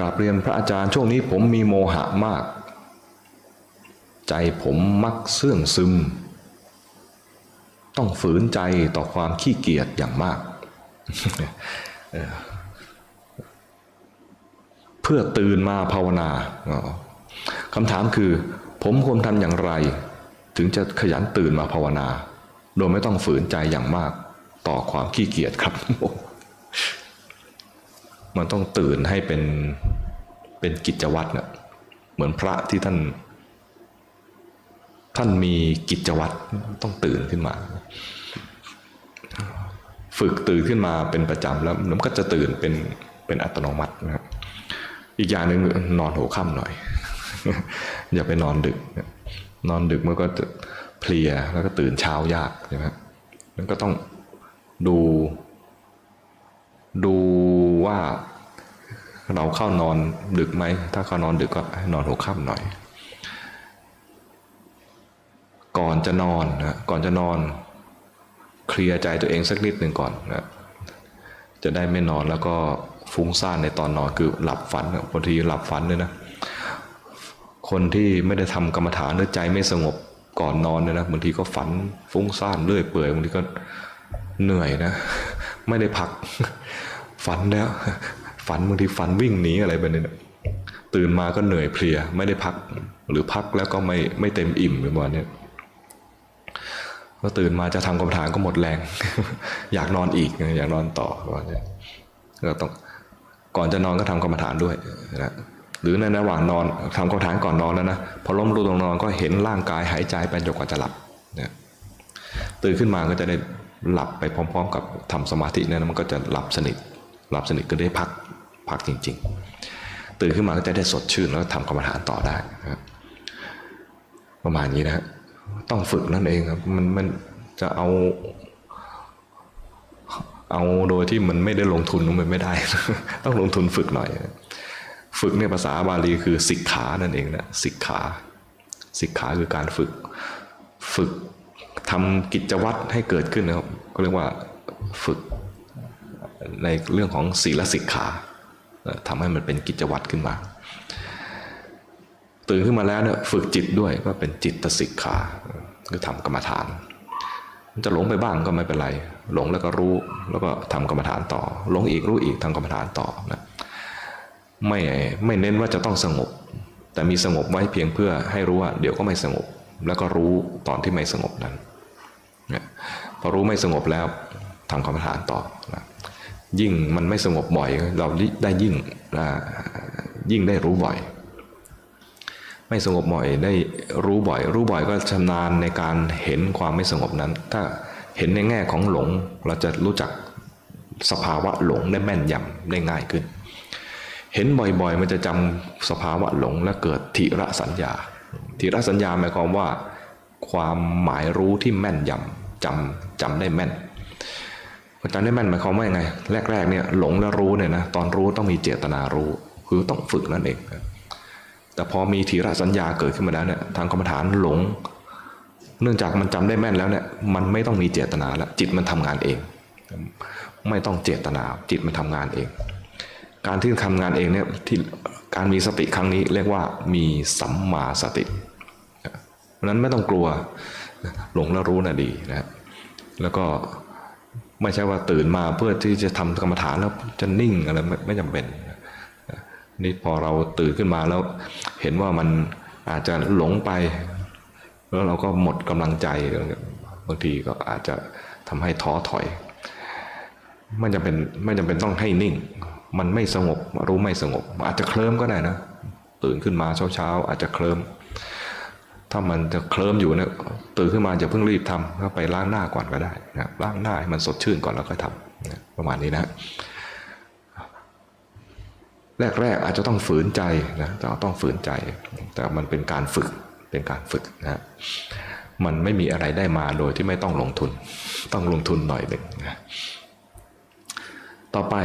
กราบเรียนพระอาจารย์ช่วงนี้ผมมีโมหะมาก ใจผมมักเสื่องซึม ต้องฝืนใจต่อความขี้เกียจอย่างมาก เพื่อตื่นมาภาวนาคำถามคือ ผมควรทำอย่างไร ถึงจะขยันตื่นมาภาวนา โดยไม่ต้องฝืนใจอย่างมาก ต่อความขี้เกียจครับมันต้องตื่นให้เป็น เป็นกิจวัตรนะเหมือนพระที่ท่าน ท่านมีกิจวัตรต้องตื่นขึ้นมา ฝึกตื่นขึ้นมาเป็นประจำแล้วมันก็จะตื่นเป็นเป็นอัตโนมัตินะครับอีกอย่างหนึ่งนอนหัวค่ำหน่อย อย่าไปนอนดึก นอนดึกมันก็จะเพลียแล้วก็ตื่นเช้ายากใช่ไหมครับมันก็ต้องดูดูว่า เราเข้านอนดึกไหม ถ้าเข้านอนดึกก็ให้นอนหัวค่ำหน่อย ก่อนจะนอนนะก่อนจะนอน เคลียร์ใจตัวเองสักนิดหนึ่งก่อนนะจะได้ไม่นอนแล้วก็ฟุ้งซ่านในตอนนอนคือหลับฝันนะบางทีหลับฝันเลยนะ คนที่ไม่ได้ทำกรรมฐานหรือใจไม่สงบก่อนนอนเนี่ยนะบางทีก็ฝันฟุ้งซ่านเรื่อยเปื่อยบางทีก็เหนื่อยนะ ไม่ได้พักฝันแล้ว ฝันบางทีฝันวิ่งหนีอะไรไปเนี่ยตื่นมาก็เหนื่อยเพลียไม่ได้พัก หรือพักแล้วก็ไม่ไม่เต็มอิ่มประมาณเนี้ยพอตื่นมาจะทำกรรมฐานก็หมดแรง อยากนอนอีกอยากนอนต่อประมาณเนี้ยก็ต้องก่อนจะนอนก็ทำกรรมฐานด้วยนะหรือในระหว่างนอนทำกรรมฐานก่อนนอนแล้วนะพอล้มลงตรงนอนก็เห็นร่างกายหายใจไปจนกว่าจะหลับนะตื่นขึ้นมาก็จะได้หลับไปพร้อม ๆ กับทำสมาธินะมันก็จะหลับสนิทหลับสนิทก็ได้พัก พักจริง ๆ ตื่นขึ้นมาก็จะได้สดชื่นแล้วทำกรรมฐานต่อได้นะประมาณนี้นะต้องฝึกนั่นเองครับมันมันจะเอา เอาโดยที่มันไม่ได้ลงทุนมันไม่ได้ ต้องลงทุนฝึกหน่อย ฝึกในภาษาบาลีคือสิกขานั่นเองนะสิกขาสิกขาคือการฝึก ฝึกทำกิจวัตรให้เกิดขึ้นนะครับก็เรียกว่าฝึกในเรื่องของศีลสิกขา ทำให้มันเป็นกิจวัตรขึ้นมา ตื่นขึ้นมาแล้วเนี่ยฝึกจิตด้วยก็เป็นจิตสิกขาคือทำกรรมฐานมันจะหลงไปบ้างก็ไม่เป็นไร หลงแล้วก็รู้แล้วก็ทำกรรมฐานต่อ หลงอีกรู้อีกทำกรรมฐานต่อนะไม่ไม่เน้นว่าจะต้องสงบ แต่มีสงบไว้เพียงเพื่อให้รู้ว่าเดี๋ยวก็ไม่สงบ แล้วก็รู้ตอนที่ไม่สงบนั้นนะพอรู้ไม่สงบแล้วทำกรรมฐานต่อนะ ยิ่งมันไม่สงบบ่อย เราได้ยิ่งยิ่งได้รู้บ่อย ไม่สงบบ่อยได้รู้บ่อย รู้บ่อยก็ชำนาญในการเห็นความไม่สงบนั้น ถ้าเห็นในแง่ของหลง เราจะรู้จักสภาวะหลงได้แม่นยำได้ง่ายขึ้น เห็นบ่อยๆ มันจะจำสภาวะหลงและเกิดทิระสัญญาทิระสัญญาหมายความว่า ความหมายรู้ที่แม่นยำจำจำได้แม่น จำได้แม่นหมายความว่ายังไง แรก ๆ เนี่ยหลงและรู้เนี่ยนะตอนรู้ต้องมีเจตนารู้ คือต้องฝึกนั่นเองแต่พอมีทีระสัญญาเกิดขึ้นมาแล้วเนี่ยทางกรรมฐานหลง เนื่องจากมันจำได้แม่นแล้วเนี่ยมันไม่ต้องมีเจตนาแล้วจิตมันทำงานเอง ไม่ต้องเจตนาจิตมันทำงานเอง การที่ทำงานเองเนี่ยที่การมีสติครั้งนี้เรียกว่ามีสัมมาสติเพราะนั้นไม่ต้องกลัวหลงแล้วรู้นะดีนะแล้วก็ ไม่ใช่ว่าตื่นมาเพื่อที่จะทำกรรมฐานแล้วจะนิ่งอะไรไม่ไม่จำเป็นนี่พอเราตื่นขึ้นมาแล้ว เห็นว่ามันอาจจะหลงไป แล้วเราก็หมดกำลังใจบางทีก็อาจจะทำให้ท้อถอยไม่จำเป็นไม่จำเป็นต้องให้นิ่ง มันไม่สงบรู้ไม่สงบ อาจจะเคลิ้มก็ได้นะ ตื่นขึ้นมาเช้าๆอาจจะเคลิ้ม ถ้ามันจะเคลิ้มอยู่เนี่ยตื่นขึ้นมาจะเพิ่งรีบทำก็ไปล้างหน้าก่อนก็ได้นะล้างหน้าให้มันสดชื่นก่อนแล้วก็ทำนะประมาณนี้นะแรกๆอาจจะต้องฝืนใจนะแต่ต้องฝืนใจ แต่มันเป็นการฝึกเป็นการฝึกนะมันไม่มีอะไรได้มาโดยที่ไม่ต้องลงทุน ต้องลงทุนหน่อยหนึ่งนะต่อไป